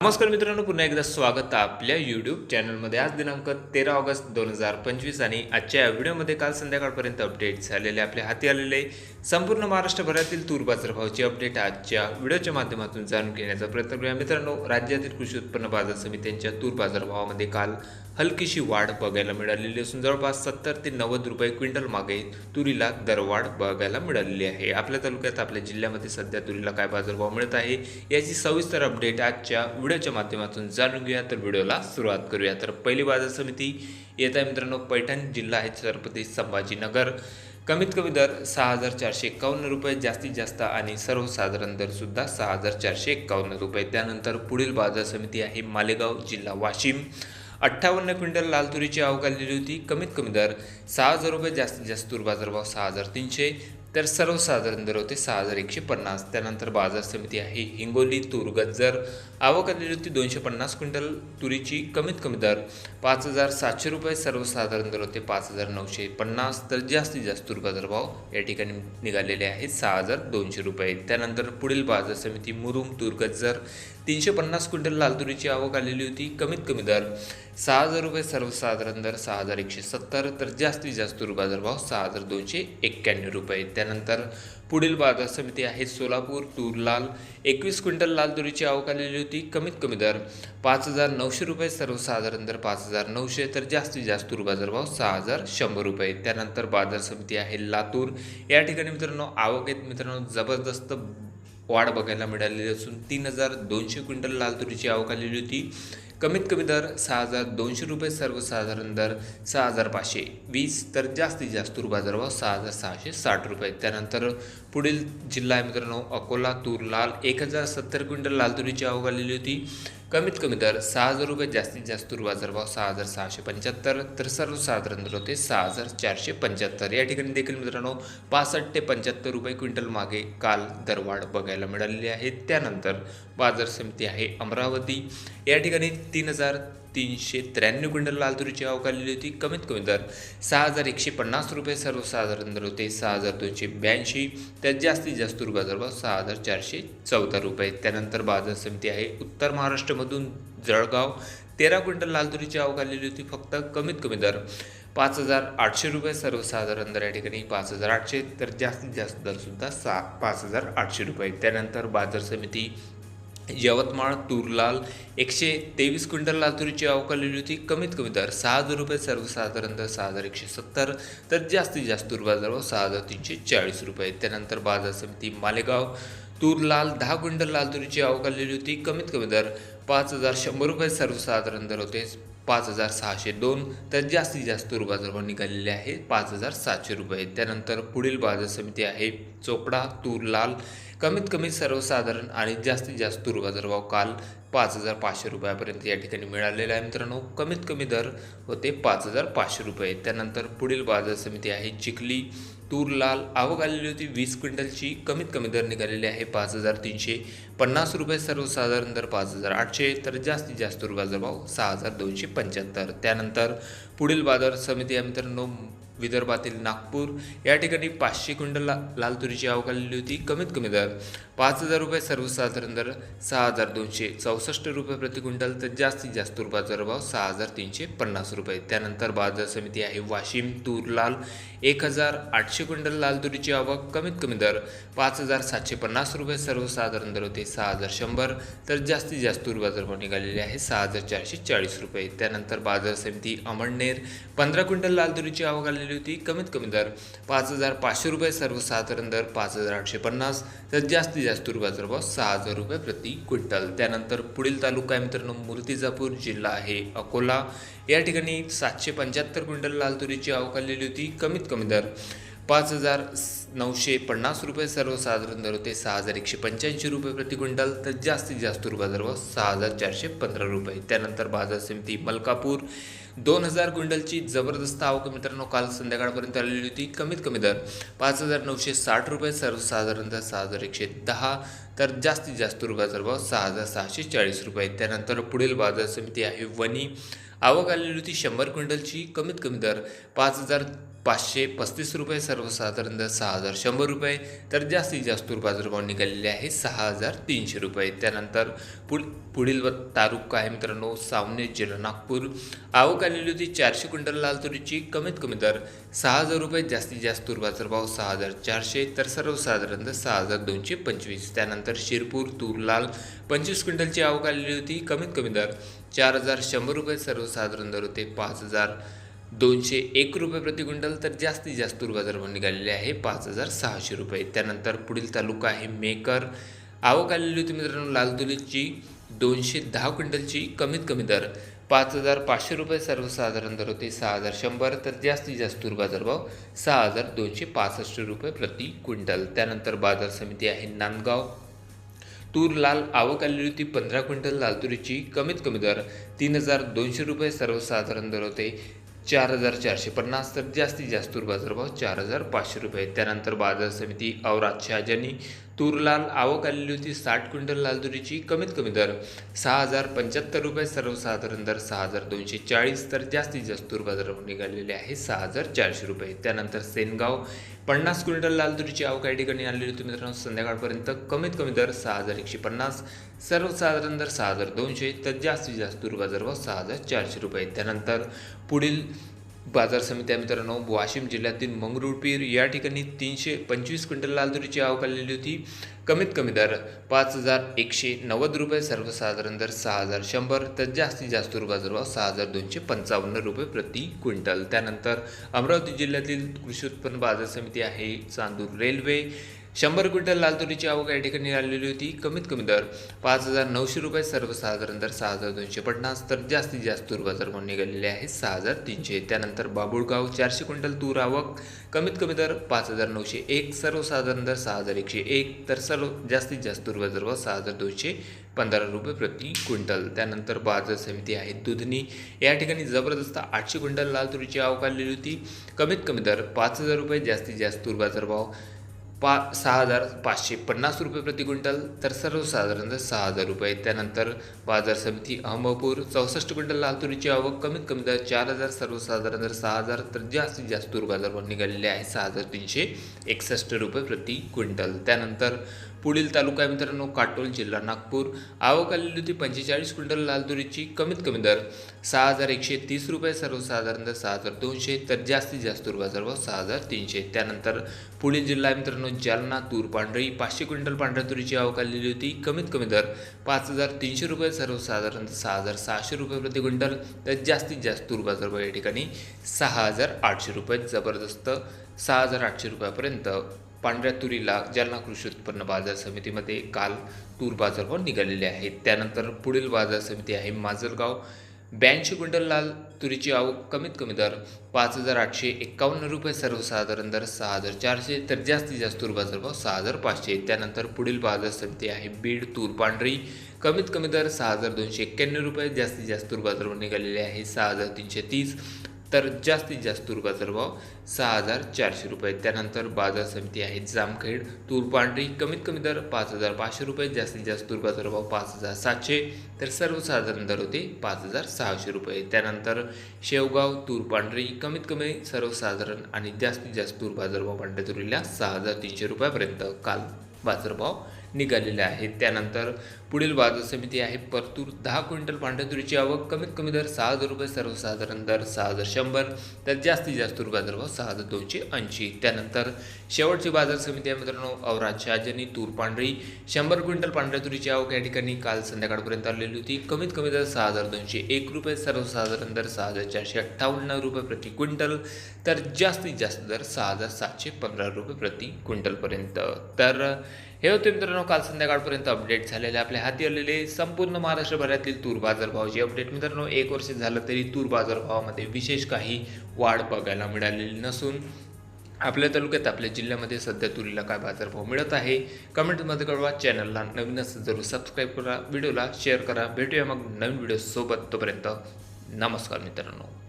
नमस्कार मित्रांनो पुन्हा एकदा स्वागत आहे आपल्या यूट्यूब चॅनलमध्ये आज दिनांक तेरा ऑगस्ट दोन हजार पंचवीस आणि आजच्या या व्हिडिओमध्ये काल संध्याकाळपर्यंत अपडेट झालेले आपल्या हाती आलेले संपूर्ण महाराष्ट्रभरातील तूर बाजारभावाची अपडेट आजच्या व्हिडिओच्या माध्यमातून जाणून घेण्याचा प्रयत्न करूया. मित्रांनो राज्यातील कृषी उत्पन्न बाजार समित्यांच्या तूर बाजारभावामध्ये काल हलकीशी वाढ बघायला मिळालेली असून जवळपास सत्तर ते नव्वद रुपये क्विंटल मागे तुरीला दरवाढ बघायला मिळालेली आहे. आपल्या तालुक्यात आपल्या जिल्ह्यामध्ये सध्या तुरीला काय बाजारभाव मिळत आहे याची सविस्तर अपडेट आजच्या व्हिडिओच्या माध्यमातून जाणून घेऊया. तर व्हिडिओला सुरुवात करूया. तर पहिली बाजार समिती येत आहे मित्रांनो पैठण जिल्हा आहे छत्रपती संभाजीनगर. कमीत कमी दर सहा हजार चारशे एकावन्न रुपये जास्तीत जास्त आणि सर्वसाधारण दर सुद्धा सहा हजार चारशे एकावन्न रुपये. त्यानंतर पुढील बाजार समिती आहे मालेगाव जिल्हा वाशिम. अठ्ठावन्न क्विंटल लाल तुरीची आवक आलेली होती. कमीत कमी दर सहा हजार रुपये जास्तीत जास्त तूर बाजारभाव सहा हजार तीनशे. तर सर्वसाधारण दर होते सहा हजार एकशे पन्नास त्यानंतर बाजार समिती आहे हिंगोली तूर गज्जर आवक आलेली होती दोनशे पन्नास क्विंटल तुरीची कमीत कमी दर पाच हजार सातशे रुपये सर्वसाधारण दर होते पाच हजार नऊशे पन्नास. तर जास्तीत जास्त तूर बाजारभाव या ठिकाणी निघालेले आहेत सहा हजार दोनशे रुपये. त्यानंतर पुढील बाजार समिती मुरुम तूर गज्जर तीनशे पन्नास क्विंटल लाल तुरीची आवक आलेली होती कमीत कमी दर सहा हजार रुपये सर्वसाधारण दर सहा हजार एकशे सत्तर. तर जास्तीत जास्त तूर बाजारभाव सहा हजार दोनशे एक्क्याण्णव रुपये. त्यानंतर पुढील बाजार समिती आहे सोलापूर तूर लाल. एकवीस क्विंटल लाल तुरीची आवक आलेली होती. कमीत कमी दर पाच हजार नऊशे रुपये सर्वसाधारण दर पाच हजार नऊशे तर जास्तीत जास्त तूर बाजारभाव सहा हजार शंभर रुपये. त्यानंतर बाजार समिती आहे लातूर. या ठिकाणी मित्रांनो आवक आहेत मित्रांनो जबरदस्त वाढ बघायला मिळालेली असून तीन हजार दोनशे क्विंटल लाल तुरीची आवक आलेली होती. कमीत कमी दर सहा हजार दोनशे रुपये सर्वसाधारण दर सहा हजार पाचशे वीस तर जास्तीत जास्त तूर बाजारभाव सहा हजार सहाशे साठ रुपये. त्यानंतर पुढील जिल्हा आहे मित्रांनो अकोला तूर लाल. एक हजार सत्तर क्विंटल लाल तुरीची आवक आलेली होती. कमीत कमी दर सहा हजार रुपये जास्तीत जास्त तूर बाजारभाव सहा हजार सहाशे पंच्याहत्तर. तर सर्वसाधारण दर होते सहा हजार चारशे पंच्याहत्तर. या ठिकाणी देखील मित्रांनो पासष्ट ते पंच्याहत्तर रुपये क्विंटल मागे काल दरवाढ बघायला मिळालेली आहे. त्यानंतर बाजार समिती आहे अमरावती. या ठिकाणी तीन हजार तीनशे त्र्याण्णव क्विंटल लाल तुरीची आवक आलेली होती. कमीत कमी दर सहा हजार एकशे पन्नास रुपये सर्वसाधारण दर होते. सहा हजार दोनशे ब्याऐंशी त्यात जास्तीत जास्त तूर बाजारभाव सहा हजार चारशे चौदा रुपये. त्यानंतर बाजार समिती आहे. उत्तर महाराष्ट्रामधून जळगाव तेरा क्विंटल लाल तुरीची आवक आलेली होती. फक्त कमीत कमी दर पाच हजार आठशे रुपये सर्वसाधारण दर या ठिकाणी पाच हजार आठशे तर जास्तीत जास्त दरसुद्धा सहा पाच हजार आठशे रुपये. त्यानंतर बाजार समिती यवतमाळ तुरलाल एकशे तेवीस क्विंटल लाल आवक आलेली होती. कमीत कमी दर सहा हजार रुपये सर्वसाधारण दर सहा हजार एकशे सत्तर तर जास्तीत जास्त तूर बाजारभाव सहा हजार तीनशे चाळीस रुपये. त्यानंतर बाजार समिती मालेगाव तूर लाल दहा क्विंटल लाल तुरीची आवक आलेली होती. कमीत कमी दर पाच हजार शंभर रुपये सर्वसाधारण दर होते. पाच हजार सहाशे दोन तर जास्तीत जास्त तूर बाजारभाव निघालेले आहे पाच हजार सातशे रुपये. त्यानंतर पुढील बाजार समिती आहे. चोपडा तूर लाल कमीत कमी सर्वसाधारण आणि जास्तीत जास्त तूर काल पाच हजार पाचशे रुपयापर्यंत या ठिकाणी मिळालेला आहे. मित्रांनो कमीत कमी दर होते पाच हजार पाचशे रुपये. त्यानंतर पुढील बाजार समिती आहे चिखली. तूर लाल आवक आलेली होती वीस क्विंटलची. कमीत कमी दर निघालेली आहे पाच हजार तीनशे पन्नास रुपये. सर्वसाधारण दर पाच हजार आठशे. तर जास्तीत जास्त तूर बाजारभाव सहा हजार दोनशे पंच्याहत्तर. त्यानंतर पुढील बाजार समिती आहे मित्रांनो विदर्भातील नागपूर. या ठिकाणी पाचशे क्विंटल ला लाल तुरीची आवक आलेली होती. कमीत कमी दर पाच हजार रुपये सर्वसाधारण दर सहा हजार दोनशे चौसष्ट रुपये प्रति क्विंटल तर जास्तीत जास्त बाजार भाव सहा हजार तीनशे पन्नास रुपये. त्यानंतर बाजार समिती आहे वाशिम तूर लाल. एक हजार आठशे क्विंटल लाल तुरीची आवक कमीत कमी दर पाच हजार सातशे पन्नास रुपये सर्वसाधारण दर होते सहा हजार शंभर. तर जास्तीत जास्त तूर बाजारभाव निघालेले आहे सहा हजार चारशे चाळीस रुपये. त्यानंतर बाजार समिती अमळनेर पंधरा क्विंटल लाल तुरीची आवक आलेली होती कमीत कमी दर पाच हजार पाचशे रुपये सर्वसाधारण दर पाच हजार आठशे पन्नास. तर जास्तीत जास्त तूर बाजारभाव सहा हजार रुपये प्रति क्विंटल. त्यानंतर पुढील तालुका आहे मित्रांनो मूर्तिजापूर जिल्हा आहे अकोला. या ठिकाणी सातशे पंच्याहत्तर क्विंटल लाल तुरीची आवक आलेली होती. कमीत कमी दर पाच हजार नऊशे पन्नास रुपये सर्वसाधारण दर होते सहा हजार एकशे पंच्याऐंशी रुपये प्रति क्विंटल. तर जास्तीत जास्त तूर बाजारभाव सहा हजार चारशे पंधरा रुपये. त्यानंतर बाजार समिती मलकापूर दोन हजार क्विंटलची जबरदस्त आवक मित्रांनो काल संध्याकाळपर्यंत आलेली होती. कमीत कमी दर पाच हजार नऊशे साठ रुपये सर्वसाधारणतः सहा हजार एकशे दहा तर जास्तीत जास्त रुपयाचा भाव सहा हजार सहाशे चाळीस रुपये. त्यानंतर पुढील बाजार समिती आहे वनी आवक आलेली होती शंभर क्विंटलची कमीत कमी दर पाच हजार पाचशे पस्तीस रुपये सर्वसाधारण सहा हजार शंभर रुपये तर जास्तीत जास्त बाजारभाव निघालेले आहे सहा हजार तीनशे रुपये. त्यानंतर पुढ पुढील व तालुका आहे मित्रांनो? सावने जिल्हा नागपूर. आवक आलेली होती चारशे क्विंटल लाल तुरीची. कमीत कमी दर सहा हजार रुपये जास्तीत जास्त बाजारभाव सहा हजार चारशे तर सर्वसाधारण सहा हजार दोनशे पंचवीस. त्यानंतर शिरपूर तूर लाल पंचवीस क्विंटलची आवक आलेली होती. कमीत कमी दर चार हजार शंभर रुपये सर्वसाधारण दर होते पाच हजार दोनशे एक रुपये प्रति क्विंटल तर जास्तीत जास्त तूर बाजारभाव निघालेले आहे. पाच हजार सहाशे रुपये. त्यानंतर पुढील तालुका आहे मेकर. आवक आलेली होती मित्रांनो लाल दोनशे दहा क्विंटलची कमीत कमी दर. पाच हजार पाचशे रुपये सर्वसाधारण दर होते. सहा हजार शंभर तर जास्तीत जास्त तूर बाजारभाव सहा हजार दोनशे पासष्ट रुपये प्रति क्विंटल. त्यानंतर बाजार समिती आहे नांदगाव. तूर लाल आवक आलेली होती पंधरा क्विंटल लाल तुरीची कमीत कमी दर. तीन हजार दोनशे रुपये सर्वसाधारण दर होते. चार हजार चारशे पन्नास तर जास्तीत जास्त बाजारभाव चार हजार पाचशे रुपये. त्यानंतर बाजार समिती औराद शहाजानी तूर लाल आवक आलेली होती साठ क्विंटल लाल तुरीची कमीत कमी दर सहा हजार पंच्याहत्तर रुपये सर्वसाधारण दर सहा हजार दोनशे चाळीस तर जास्तीत जास्त तूर बाजारावर निघालेले आहे सहा हजार चारशे रुपये. त्यानंतर सेनगाव पन्नास क्विंटल लाल तुरीची आवक या ठिकाणी आलेली होती मित्रांनो. संध्याकाळपर्यंत कमीत कमी दर सहा हजार एकशे पन्नास सर्वसाधारण दर सहा हजार दोनशे तर जास्तीत जास्त तूर बाजारभाव सहा हजार चारशे रुपये. त्यानंतर पुढील बाजार समित्या मित्रांनो. वाशिम जिल्ह्यातील मंगरुळपीर या ठिकाणी तीनशे पंचवीस क्विंटल लाल तुरीची आवक आलेली होती. कमीत कमी दर पाच हजार एकशे नव्वद रुपये सर्वसाधारण दर सहा हजार शंभर तर जास्तीत जास्त तूर बाजारभाव सहा हजार दोनशे पंचावन्न रुपये प्रति क्विंटल. त्यानंतर अमरावती जिल्ह्यातील कृषी उत्पन्न बाजार समिती आहे चांदूर रेल्वे शंभर क्विंटल लाल तुरीची आवक या ठिकाणी आलेली होती. कमीत कमी दर पाच हजार नऊशे रुपये सर्वसाधारण दर सहा हजार दोनशे पन्नास तर जास्तीत जास्त तूर म्हणून निघालेले आहे सहा हजार तीनशे. त्यानंतर बाबुळगाव चारशे क्विंटल तूर आवक कमीत कमी दर पाच हजार नऊशे एक सर्वसाधारण दर सहा हजार एकशे एक तर सर्व जास्तीत जास्त तूर बाजारभाव सहा हजार दोनशे पंधरा रुपये प्रति क्विंटल. त्यानंतर बाजार समिती आहे दुधनी. या ठिकाणी जबरदस्त आठशे क्विंटल लाल तुरीची आवक आलेली होती. कमीत कमी दर पाच हजार रुपये जास्तीत जास्त तूर बाजारभाव पा सहा हजार पाचशे पन्नास रुपये प्रति क्विंटल तर सर्वसाधारण सहा हजार रुपये. त्यानंतर बाजार समिती अहमदपूर चौसष्ट क्विंटल लाल तुरीची आवक कमीत कमी दर चार हजार सर्वसाधारण दर सहा हजार तर जास्तीत जास्त तूर बाजारभाव निघालेले आहे सहा हजार तीनशे एकसष्ट रुपये प्रति क्विंटल. त्यानंतर पुढील तालुका आहे मित्रांनो काटोल जिल्हा नागपूर. आवक आलेली होती पंचेचाळीस क्विंटल लाल तुरीची कमीत कमी दर सहा हजार एकशे तीस रुपये सर्वसाधारण दर सहा हजार दोनशे तर जास्तीत जास्त तूर बाजारभाव सहा हजार तीनशे. त्यानंतर पुढील जिल्हा आहे मित्रांनो जालना तूर पांढरी पाचशे क्विंटल पांढऱ्या तुरीची आवक आलेली होती कमीत कमी दर पाच हजार तीनशे रुपये सर्वसाधारण सहा हजार सहाशे रुपये प्रति क्विंटल तर जास्तीत जास्त तूर बाजारभाव या ठिकाणी सहा हजार आठशे रुपये जबरदस्त सहा हजार आठशे रुपयापर्यंत पांढऱ्या तुरीला जालना कृषी उत्पन्न बाजार समितीमध्ये काल तूर बाजारभाव निघालेले आहेत. त्यानंतर पुढील बाजार समिती आहे माजलगाव. ब्याऐंशी क्विंटल लाल तुरीची आवक कमीत कमी दर पाच हजार आठशे एक्कावन्न रुपये सर्वसाधारण दर सहा हजार चारशे तर जास्तीत जास्त तूर बाजारभाव सहा हजार पाचशे. त्यानंतर पुढील बाजार समिती आहे बीड तूर पांढरी कमीत कमी दर सहा हजार दोनशे एक्क्याण्णव रुपये जास्तीत जास्त तूर बाजारभाव निघालेले आहे सहा हजार तीनशे तीस. तर जास्तीत जास्त तूर बाजारभाव सहा हजार चारशे रुपये. त्यानंतर बाजार समिती आहे जामखेड तूर पांढरी कमीत कमी दर पाच हजार पाचशे रुपये जास्तीत जास्त तूर बाजारभाव पाच हजार सातशे तर सर्वसाधारण दर होते पाच हजार सहाशे रुपये. त्यानंतर शेवगाव तूर पांढरी कमीत कमी सर्वसाधारण आणि जास्तीत जास्त तूर बाजारभाव पांढऱ्या तुरीला सहा हजार तीनशे रुपयापर्यंत काल बाजारभाव निघालेले आहेत. त्यानंतर पुढील बाजार समिती आहे परतूर. दहा क्विंटल पांढऱ्या तुरीची आवक कमीत कमी दर सहा हजार रुपये सर्वसाधारण दर सहा हजार शंभर. तर जास्तीत जास्त तूर बाजारभाव सहा हजार दोनशे ऐंशी. त्यानंतर शेवटची बाजार समिती आहे मित्रांनो औरात शहाजनी तूर पांढरी. शंभर क्विंटल पांढऱ्या तुरीची आवक या ठिकाणी काल संध्याकाळपर्यंत आलेली होती. कमीत कमी दर सहा हजार दोनशे एक रुपये सर्वसाधारण दर सहा हजार चारशे अठ्ठावन्न रुपये प्रति क्विंटल. तर जास्तीत जास्त दर सहा हजार सातशे पंधरा रुपये प्रति क्विंटलपर्यंत. तर हे होते मित्रांनो काल संध्याकाळपर्यंत अपडेट झालेले आपल्या हाती आलेले संपूर्ण महाराष्ट्रभरातील तूर बाजारभावाची अपडेट मित्रांनो एक वर्ष झालं तरी तूर बाजारभावामध्ये विशेष काही वाढ बघायला मिळालेली नसून आपल्या तालुक्यात आपल्या जिल्ह्यामध्ये सध्या तुरीला काय बाजारभाव मिळत आहे? कमेंटमध्ये कळवा. चॅनलला नवीन असेल जरूर सबस्क्राईब करा. व्हिडिओला शेअर करा. भेटूया मग नवीन व्हिडिओसोबत तोपर्यंत नमस्कार मित्रांनो.